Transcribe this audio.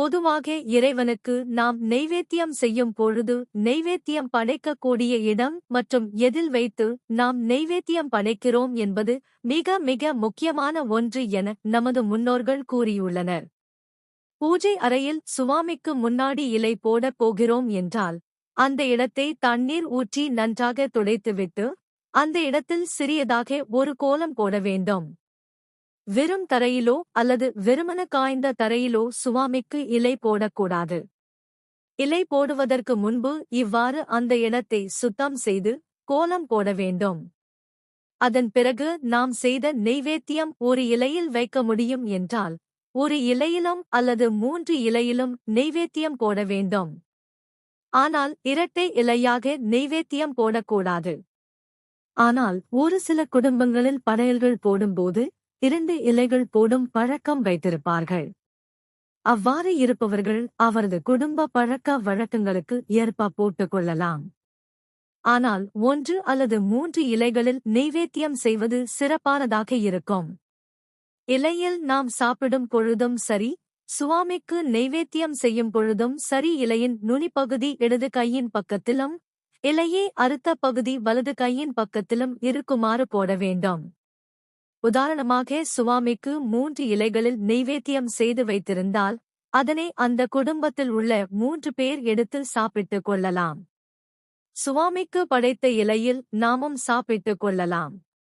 பொதுவாக இறைவனுக்கு நாம் நெய்வேத்தியம் செய்யும் பொழுது நெய்வேத்தியம் படைக்கக்கூடிய இடம் மற்றும் எதில் வைத்து நாம் நெய்வேத்தியம் படைக்கிறோம் என்பது மிக மிக முக்கியமான ஒன்று என நமது முன்னோர்கள் கூறியுள்ளனர். பூஜை அறையில் சுவாமிக்கு முன்னாடி இலை போடப் போகிறோம் என்றால் அந்த இடத்தை தண்ணீர் ஊற்றி நன்றாக துடைத்துவிட்டு அந்த இடத்தில் சிறியதாக ஒரு கோலம் போட வேண்டும். வெறும் தரையிலோ அல்லது வெறுமன காய்ந்த தரையிலோ சுவாமிக்கு இலை போடக்கூடாது. இலை போடுவதற்கு முன்பு இவ்வாறு அந்த இடத்தை சுத்தம் செய்து கோலம் போட வேண்டும். அதன் பிறகு நாம் செய்த நெய்வேத்தியம் ஒரு இலையில் வைக்க முடியும் என்றால் ஒரு இலையிலும் அல்லது மூன்று இலையிலும் நெய்வேத்தியம் போட வேண்டும். ஆனால் இரட்டை இலையாக நெய்வேத்தியம் போடக்கூடாது. ஆனால் ஒரு சில குடும்பங்களில் படையல்கள் போடும்போது இரண்டு இலைகள் போடும் பழக்கம் வைத்திருப்பார்கள். அவ்வாறு இருப்பவர்கள் அவரது குடும்ப பழக்க வழக்கங்களுக்கு ஏற்ப போட்டுக் கொள்ளலாம். ஆனால் ஒன்று அல்லது மூன்று இலைகளில் நெய்வேத்தியம் செய்வது சிறப்பானதாக இருக்கும். இலையில் நாம் சாப்பிடும் பொழுதும் சரி சுவாமிக்கு நெய்வேத்தியம் செய்யும் பொழுதும் சரி இலையின் நுனிப்பகுதி இடது கையின் பக்கத்திலும் இலையே அறுத்த பகுதி வலது கையின் பக்கத்திலும் இருக்குமாறு போட வேண்டும். உதாரணமாக சுவாமிக்கு மூன்று இலைகளில் நெய்வேத்தியம் செய்து வைத்திருந்தால் அதனை அந்த குடும்பத்தில் உள்ள மூன்று பேர் எடுத்து சாப்பிட்டுக் கொள்ளலாம். சுவாமிக்கு படைத்த இலையில் நாமும் சாப்பிட்டுக் கொள்ளலாம்.